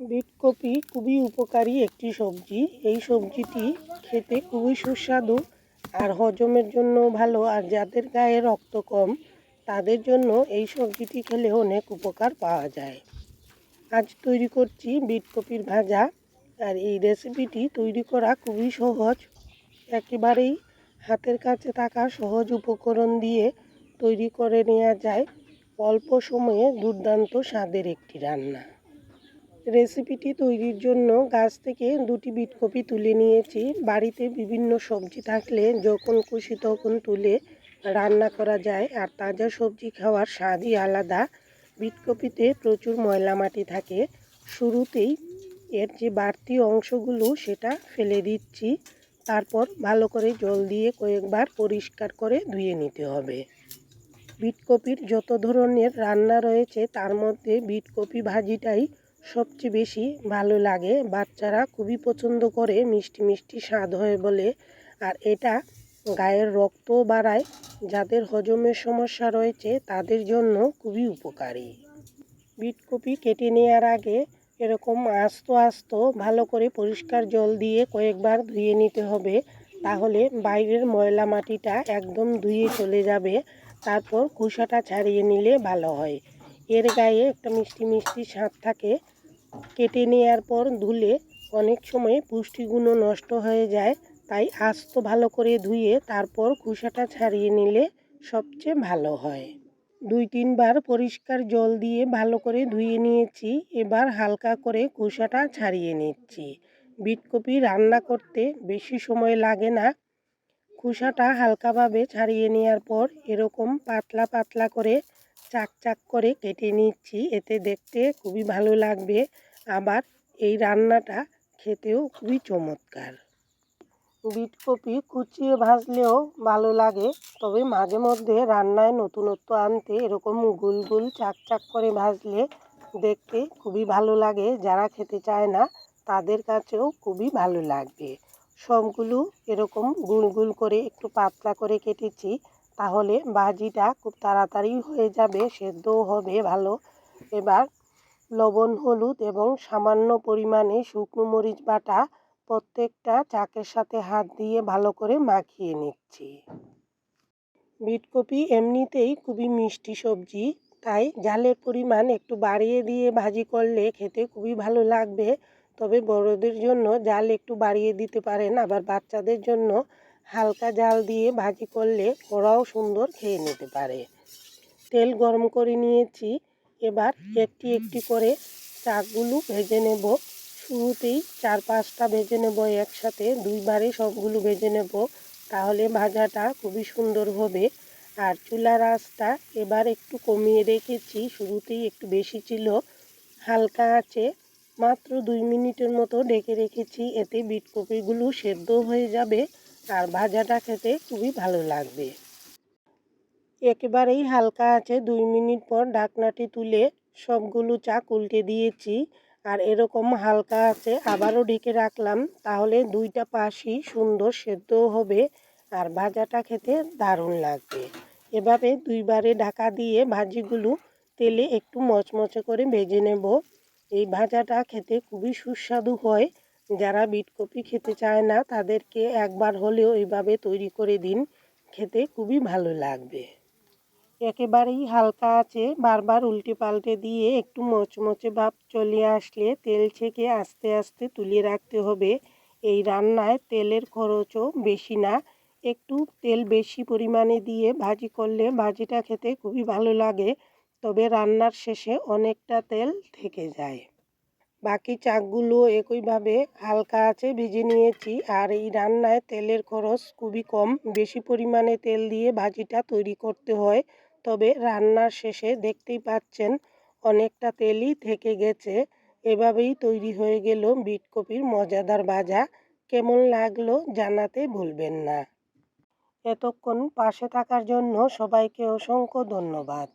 বিটকপি খুবই উপকারী একটি সবজি। এই সবজিটি খেতে খুবই সুস্বাদু আর হজমের জন্য ভালো আর যাদের গায়ে রক্ত কম, তাদের জন্য এই সবজিটি খেলে অনেক উপকার পাওয়া যায়। আজ তৈরি করছি বিটকপির ভাজা আর এই রেসিপিটি তৈরি করা খুবই সহজ। একেবারেই হাতের কাছে থাকা সহজ উপকরণ দিয়ে তৈরি করে নেওয়া যায়। অল্প সময়ে দুর্দান্ত স্বাদের একটি রান্না। রেসিপিটি তৈরির জন্য গাছ থেকে দুটি বিটকপি তুলে নিয়েছি। বাড়িতে বিভিন্ন সবজি থাকলে যখন খুশি তখন তুলে রান্না করা যায়। আর তাজা সবজি খাওয়ার স্বাদই আলাদা। বিটকপিতে প্রচুর ময়লা মাটি থাকে। শুরুতেই এর যে বাড়তি অংশগুলো সেটা ফেলে দিচ্ছি। তারপর ভালো করে জল দিয়ে কয়েকবার পরিষ্কার করে ধুয়ে নিতে হবে। বিটকপির যত ধরনের রান্না রয়েছে তার মধ্যে বিটকপি ভাজিটাই সবচেয়ে বেশি ভালো লাগে। বাচ্চারা খুবই পছন্দ করে মিষ্টি মিষ্টি স্বাদ হয় বলে। আর এটা গায়ের রক্ত বাড়ায়। যাদের হজমের সমস্যা রয়েছে, তাদের জন্য খুবই উপকারী। বিটকপি কেটে নেওয়ার আগে এরকম আস্ত আস্ত ভালো করে পরিষ্কার জল দিয়ে কয়েকবার ধুয়ে নিতে হবে। তাহলে বাইরের ময়লা মাটিটা একদম ধুয়ে চলে যাবে। তারপর খোসাটা ছাড়িয়ে নিলে ভালো হয়। এর গায়ে একটা মিষ্টি মিষ্টি স্বাদ থাকে। কেটে নেওয়ার পর ধুলে অনেক সময় পুষ্টিগুণও নষ্ট হয়ে যায়। তাই আস্ত ভালো করে ধুয়ে তারপর খোসাটা ছাড়িয়ে নিলে সবচেয়ে ভালো হয়। দুই তিনবার পরিষ্কার জল দিয়ে ভালো করে ধুয়ে নিয়েছি। এবার হালকা করে খোসাটা ছাড়িয়ে নিচ্ছি। বিটকপি রান্না করতে বেশি সময় লাগে না। খোসাটা হালকাভাবে ছাড়িয়ে নেওয়ার পর এরকম পাতলা পাতলা করে চাক চাক করে কেটে নিচ্ছি, এতে দেখতে খুবই ভালো লাগবে। আবার এই রান্নাটা খেতেও খুবই চমৎকার। বিট কপি কুচিয়ে ভাজলেও ভালো লাগে, তবে মাঝে মধ্যে রান্নায় নতুনত্ব আনতে এরকম গুল গুল চাক চাক করে ভাজলে দেখতে খুবই ভালো লাগে। যারা খেতে চায় না, তাদের কাছেও খুবই ভালো লাগবে। সবগুলো এরকম গুল গুল করে একটু পাতলা করে কেটেছি তাহলে ভাজিটা খুব তাড়াতাড়ি হয়ে যাবে সেদ্ধও হবে ভালো। এবার লবণ, হলুদ এবং সামান্য পরিমাণে শুকনো মরিচ বাটা প্রত্যেকটা চাকের সাথে হাত দিয়ে ভালো করে মাখিয়ে নিচ্ছি। বিটকপি এমনিতেই খুবই মিষ্টি সবজি, তাই জালের পরিমাণ একটু বাড়িয়ে দিয়ে ভাজি করলে খেতে খুবই ভালো লাগবে। তবে বড়দের জন্য জাল একটু বাড়িয়ে দিতে পারেন, আবার বাচ্চাদের জন্য হালকা জাল দিয়ে ভাজি করলে ওরাও সুন্দর খেয়ে নিতে পারে। তেল গরম করে নিয়েছি। এবার একটি একটি করে চাকগুলো ভেজে নেব। শুরুতেই চার পাঁচটা ভেজে নেব একসাথে, দুইবারে সবগুলো ভেজে নেব। তাহলে ভাজাটা খুবই সুন্দর হবে। আর চুলার আঁচটা এবার একটু কমিয়ে রেখেছি, শুরুতেই একটু বেশি ছিল। হালকা আছে, মাত্র দুই মিনিটের মতো ডেকে রেখেছি। এতে বিটকপিগুলো সেদ্ধ হয়ে যাবে। আর ভাজাটা খেতে খুবই ভালো লাগবে। একেবারেই হালকা আছে, দুই মিনিট পর ঢাকনাটি তুলে সবগুলো চাক উল্টে দিয়েছি। আর এরকম হালকা আছে, আবারও ঢেকে রাখলাম, তাহলে দুইটা পাশই সুন্দর সেদ্ধ হবে আর ভাজাটা খেতে দারুণ লাগবে। এভাবে দুইবারে ঢাকা দিয়ে ভাজিগুলো তেলে একটু মচমচে করে ভেজে নেব। এই ভাজাটা খেতে খুবই সুস্বাদু হয়। যারা বিট কপি খেতে চায় না, তাদেরকে একবার হলেও এইভাবে তৈরি করে দিন, খেতে খুবই ভালো লাগবে। একেবারেই হালকা আছে, বারবার উল্টে পাল্টে দিয়ে একটু মচমচে ভাব চলে আসলে তেল ছেঁকে আস্তে আস্তে তুলে রাখতে হবে। এই রান্নায় তেলের খরচও বেশি না, একটু তেল বেশি পরিমাণে দিয়ে ভাজি করলে ভাজিটা খেতে খুবই ভালো লাগে, তবে রান্নার শেষে অনেকটা তেল থেকে যায়। বাকি চাকগুলো একইভাবে হালকা আছে ভেজে নিয়েছি আর এই রান্নায় তেলের খরচ খুবই কম। বেশি পরিমাণে তেল দিয়ে ভাজিটা তৈরি করতে হয়। তবে রান্নার শেষে দেখতেই পাচ্ছেন অনেকটা তেলই থেকে গেছে। এভাবেই তৈরি হয়ে গেল বিটকপির মজাদার ভাজা। কেমন লাগল জানাতে ভুলবেন না। এতক্ষণ পাশে থাকার জন্য সবাইকে অসংখ্য ধন্যবাদ।